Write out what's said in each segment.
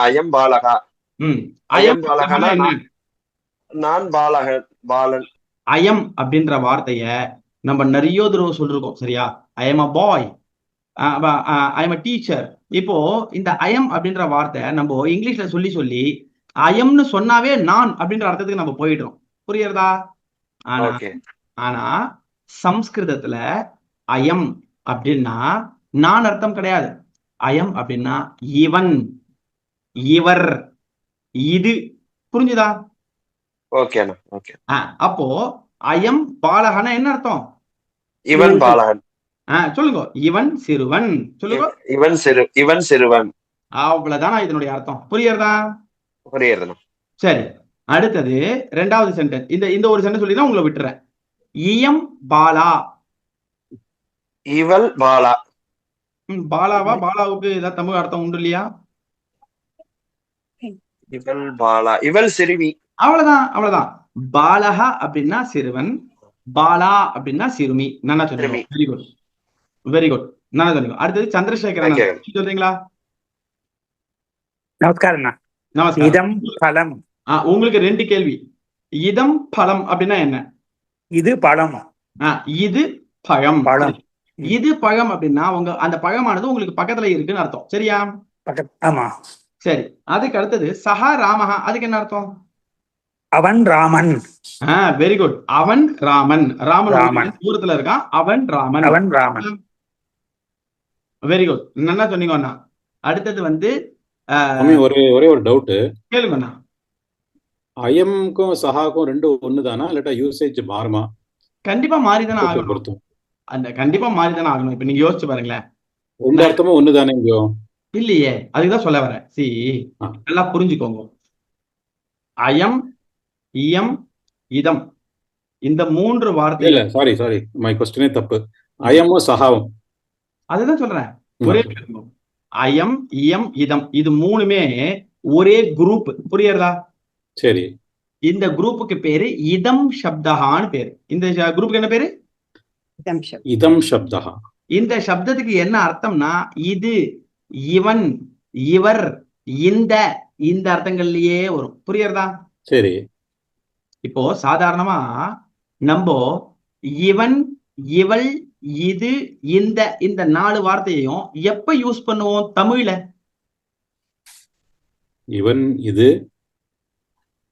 அயம் பாலகா. அயம் பாலகனா நான் பாலகன் பாலன். அயம் அப்படின்ற வார்த்தைய நம்ம நிறைய தடவை சொல்லிருக்கோம் சரியா? I am a boy I am a teacher இப்போ இந்த அயம் அப்படின்ற வார்த்தை நம்ம இங்கிலீஷ்ல சொல்லி சொல்லி அயம்னு சொன்னாவே நான் அப்படின்ற அர்த்தத்துக்கு நம்ம போயிடுறோம். புரியுறதா ஆனா சம்ஸ்கிருதத்துல அயம் அப்படின்னா நான் அர்த்தம் கிடையாது. அயம் அப்படின்னா இவன். இவர். இது. புரிஞ்சுதா? ஓகேண்ணா ஓகே அப்போ அயம் பாலகன என்ன அர்த்தம்? இவன் பாலகன். சொல்லுங்க. இவன் சிறுவன். சொல்லுங்க. இவன் சிறு இவன் சிறுவன். அவ்வளவுதானா இதனுடைய அர்த்தம்? புரியுறதா? புரியுதுண்ணா சரி. அடுத்தது ரெண்டாவது சென்டென்ஸ் இந்த இந்த ஒரு சென்டென்ஸ் சொல்லி தான் உங்களை விட்டுறேன். இயம் பாலா. இவள் பாலா. பாலாவா? பாலாவுக்கு ஏதாவது தமிழ் அர்த்தம் உண்டு இல்லையா? இவள் பாலா இவள் சிறுமி. அவ்வளவுதான் அவ்வளவுதான். பாலகா அப்படின்னா சிறுவன் பாலா அப்படின்னா சிறுமி. நல்லா சொல்லுங்க. வெரி குட் வெரி குட் நல்லா சொல்லுங்க அடுத்தது சந்திரசேகரன். சொல்றீங்களா? நமஸ்காரம்ண்ணா நமஸ்காரம். இதம் பழம் ஆ, உங்களுக்கு ரெண்டு கேள்வி. இதம் பழம் அப்படின்னா என்ன? இது பழம். ஆ, இது பழம். பழம். இது பழம் அப்படின்னா உங்க அந்த பழமானது உங்களுக்கு பக்கத்துல இருக்குன்னு அர்த்தம். சரியா? ஆமா. சரி அதுக்கு அடுத்தது சஹா ராமஹா அதுக்கு என்ன அர்த்தம்? அவன் ராமன். ஆ வெரி குட் அவன் ராமன். ராமன் ராமன். தூரத்துல இருக்கான். அவன் ராமன். அவன் ராமன். வெரி குட் நல்லா சொன்னீங்க அண்ணா. அடுத்தது வந்து ஒரே ஒரே ஒரு டவுட் கேளுங்க அண்ணா. ஐஎம்க்கும் சஹாக்கும் ரெண்டும் ஒண்ணுதானா? இல்லாட்டா யூசேஜ் மாறுமா? கண்டிப்பா மாறிதானே ஆகணும். அந்த கண்டிப்பா மாறிதானே ஆகணும். இப்ப நீங்க யோசிச்சு பாருங்களேன். ரெண்டு அர்த்தமும் ஒண்ணுதானே இங்கேயோ இல்லையே அதுதான் சொல்ல வரேன். சி. நல்லா புரிஞ்சுக்கோங்க. அயம் இயம் இதம். இந்த மூன்று வார்த்தை இல்ல சாரி சாரி மை கொஸ்டினே தப்பு. ஐஎம்மும் சஹாவும் அதுதான் சொல்றேன். ஒரே. அயம் இயம் இதம். இது மூணுமே ஒரே குரூப் புரியுறதா சரி. இந்த குரூப்புக்கு பேரு இதம் சப்தஹான்னு பேரு. இந்த குரூப்புக்கு என்ன பேரு? இதம் சப்தா இந்த சப்தத்துக்கு என்ன அர்த்தம்னா இது இவன் இவர் இந்த இந்த அர்த்தங்கள்லயே வரும் புரியுறதா? சரி. இப்போ சாதாரணமா நம்ம இவன் இவள் இது இந்த இந்த நாலு வார்த்தையையும் எப்ப யூஸ் பண்ணுவோம் தமிழ்ல? இவன் இது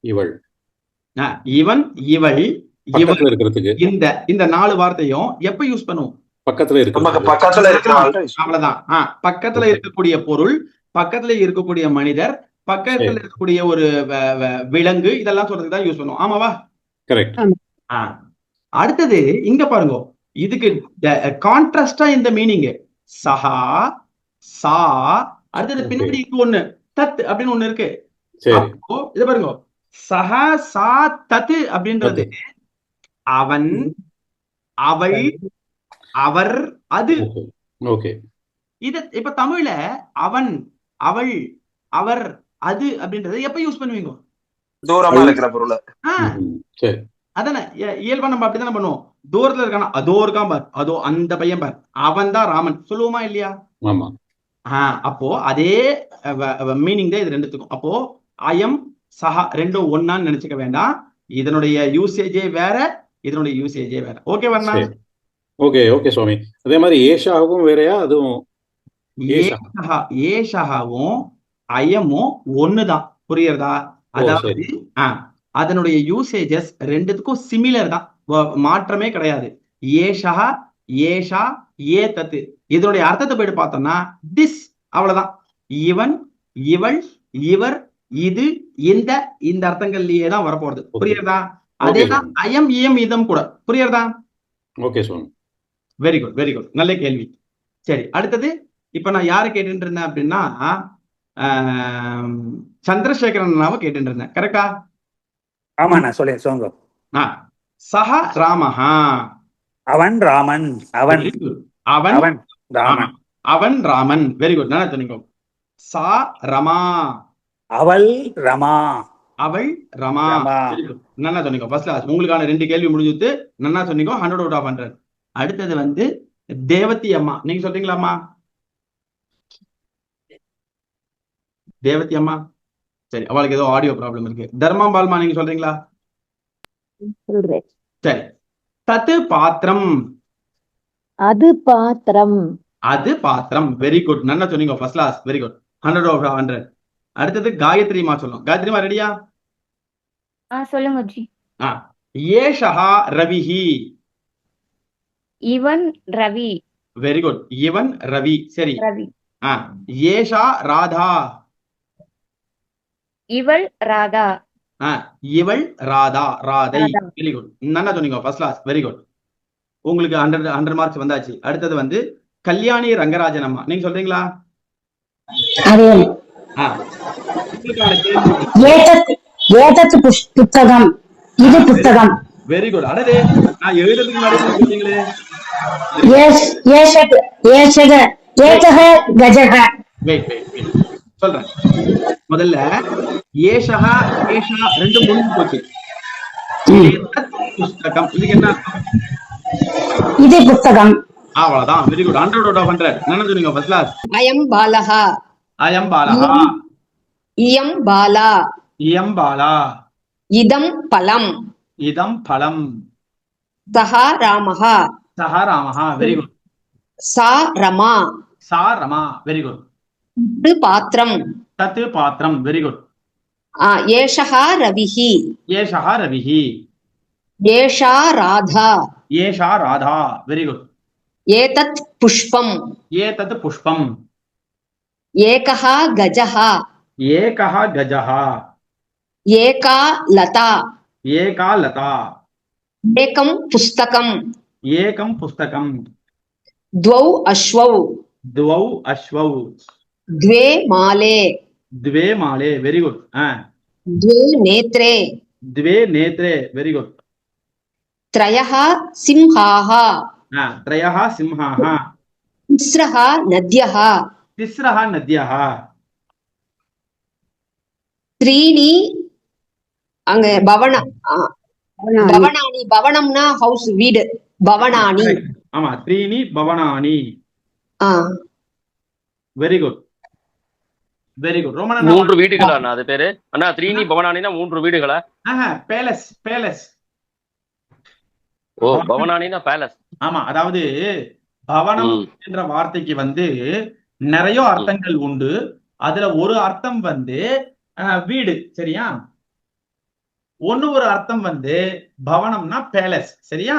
இவள். இவன் இவள் இவள் இந்த இந்த நாலு வார்த்தையும் எப்ப யூஸ் பண்ணுவோம்? பக்கத்துல இருக்கிற அவ்வளவுதான். ஆ, பக்கத்துல. இருக்கக்கூடிய பொருள் பக்கத்துல இருக்கக்கூடிய மனிதர் பக்கத்துல. இருக்கக்கூடிய ஒரு விலங்கு இதெல்லாம் சொல்றதுக்கு தான் யூஸ் பண்ணுவோம். ஆமாவா? கரெக்ட் ஆ. அடுத்தது இங்க பாருங்க. இதுக்கு கான்ட்ராஸ்டா இந்த மீனிங் சஹா சா அடுத்தது. பின்னாடி ஒண்ணு. தத் அப்படின்னு ஒண்ணு இருக்கு. இத பாருங்க. சஹா சா தத்து அப்படின்றது அவன் அவள் அவர் அது. ஓகே. இது இப்ப தமிழ்ல அவன் அவள் அவர் அது அப்படின்றத எப்ப யூஸ் பண்ணுவீங்க? தூரமா இருக்கிற பொருள். அதானே இய- இயல்பா நம்ம அப்படித்தானே பண்ணுவோம். தூரத்துல இருக்கானா அதோ இருக்கான் பார் அதோ அந்த பையன் பார். அவன் தான் ராமன். சொல்லுவோமா இல்லையா? ஆமா. ஆஹ் அப்போ அதே மீனிங் தான் இது ரெண்டுத்துக்கும். அப்போ அயம் சஹா ரெண்டும் ஒன்னான்னு நினைச்சுக்க வேண்டாம். இதனுடைய யூசேஜே வேற இதனுடைய யூசேஜே வேற. ஓகே சரி. ஓகே ஓகே சுவாமி. அதே மாதிரி ஏஷாவும் வேறயா? அதுவும் ஏஷா. ஏஷஹா ஏஷஹாவும் அயமும் ஒண்ணுதான். புரியுறதா அதாவது அதனுடைய யூசேஜஸ் ரெண்டுத்துக்கும் சிமிலர் தான். மாற்றமே கிடையாது. ஏஷா ஏஷா ஏ தத்து இதனுடைய அர்த்தத்தை போயிட்டு பார்த்தோம்னா திஸ் அவ்வளவுதான். இவன் இவள் இவர் இது இந்த இந்த அர்த்தங்கள்லயே தான் வரப்போறது. புரியுறதா அதேதான் அயம் இயம் இதம் கூட. புரியுறதா ஓகே சுவாமி. வெரி குட் வெரி குட் நல்ல கேள்வி. சரி அடுத்தது இப்ப நான் யாரை கேட்டுட்டு இருந்தேன் அப்படின்னா ஆம், சந்திரசேகரன் அண்ணாவை கேட்டுட்டு இருந்தேன் கரெக்டா ஆமாண்ணா சொல்லு சொல்லுங்க. ஆ சஹ ராமஹா. அவன் ராமன் அவன். அவன் அவன் ராமன். அவன் ராமன். வெரி குட் நல்லா சொன்னீங்க சா ரமா. அவள் ரமா. அவள் ரமா. நல்லா சொன்னீங்க ஃபர்ஸ்ட் கிளாஸ் உங்களுக்கான ரெண்டு கேள்வி முடிஞ்சுது. நல்லா சொன்னீங்க ஹண்ட்ரட் அவுட் ஆஃப் ஹண்ட்ரட் அடுத்தது வந்து தேவதி அம்மா. நீங்க சொல்றீங்களா அம்மா தேவதி அம்மா? சரி அவளுக்கு ஏதோ ஆடியோ ப்ராப்ளம் இருக்கு. தர்மாம்பால்மா நீங்க சொல்றீங்களா? சரி. தத்து பாத்திரம். அது பாத்திரம். அது பாத்திரம். வெரி குட் நல்லா சொன்னீங்க first class very good hundred of hundred அடுத்தது காயத்ரிமா சொல்லும். காயத்ரிமா ரெடியா ஆ சொல்லுங்க ஜி. ஆ. ஏஷா ரவிஹி. இவன் ரவி. வெரி குட் இவன் ரவி. சரி. ரவி. ஆ ஏஷா ராதா. இவள் ராதா. ஆ இவள் ராதா ராதை. வெரி குட் நல்லா சொன்னீங்க ஃபர்ஸ்ட் கிளாஸ் வெரி குட் உங்களுக்கு ஹண்ட்ரட் ஹண்ட்ரட் மார்க்ஸ் வந்தாச்சு. அடுத்தது வந்து கல்யாணி ரங்கராஜன் அம்மா நீங்க சொல்றீங்களா? அதே ஆ. உங்களுக்கான கேள்வி ஏதத் ஏதத் புஷ்- புத்தகம். இது புத்தகம். வெரி குட் அடடே நான் எழுதுறதுக்கு முன்னாடி சொல்றேன். முதல்ல ஏஷகா ஏஷா ரெண்டு முடிஞ்சு போச்சு. புஸ்தகம்? இதுக்கு என்ன இது புஸ்தகம். அவ்வளவுதான். வெரி குட் ஹண்ட்ரட் ஹண்ட்ரட் என்ன ஃபர்ஸ்ட் கிளாஸ் அயம் பாலஹா. அயம் பாலஹா. இயம் பாலா. இயம் பாலா. இதம் பலம். இதம் பலம். சஹா ராமஹா. सः रामः वेरि गुड् सा रमा सा रमा वेरि गुड् तत् पात्रं तत् पात्रं वेरि गुड् एषः रविः एषः रविः एषा राधा एषा राधा वेरि गुड् एतत् पुष्पम् एतत् पुष्पम् एकः गजः एकः गजः एका लता एका लता एकं पुस्तकम् ஏகம் புஸ்தகம் द्वौ अश्वौ द्वौ अश्वौ द्वे माले द्वे माले वेरी गुड हाँ द्वे नेत्रे द्वे नेत्रे वेरी गुड त्रयः सिंहाः हाँ त्रयः सिंहाः तिस्रः नद्यः तिस्रः नद्यः त्रीणि அங்க பவன ஆ, பவனானி பவனம்னா ஹவுஸ் வீடு பவனானி. ஆமா ஸ்ரீனி பவனானி. வெரி குட் வெரி குட் ரொம்ப மூன்று வீடுகளா அண்ணா அது பேரு? அண்ணா த்ரீனி பவனானினா மூன்று வீடுகளா? பேலஸ் பேலஸ் ஓ பவனானினா பேலஸ் ஆமா அதாவது பவனம் என்ற வார்த்தைக்கு வந்து நிறைய அர்த்தங்கள் உண்டு. அதுல ஒரு அர்த்தம் வந்து வீடு சரியா? ஒன்னு ஒரு அர்த்தம் வந்து பவனம்னா பேலஸ் சரியா?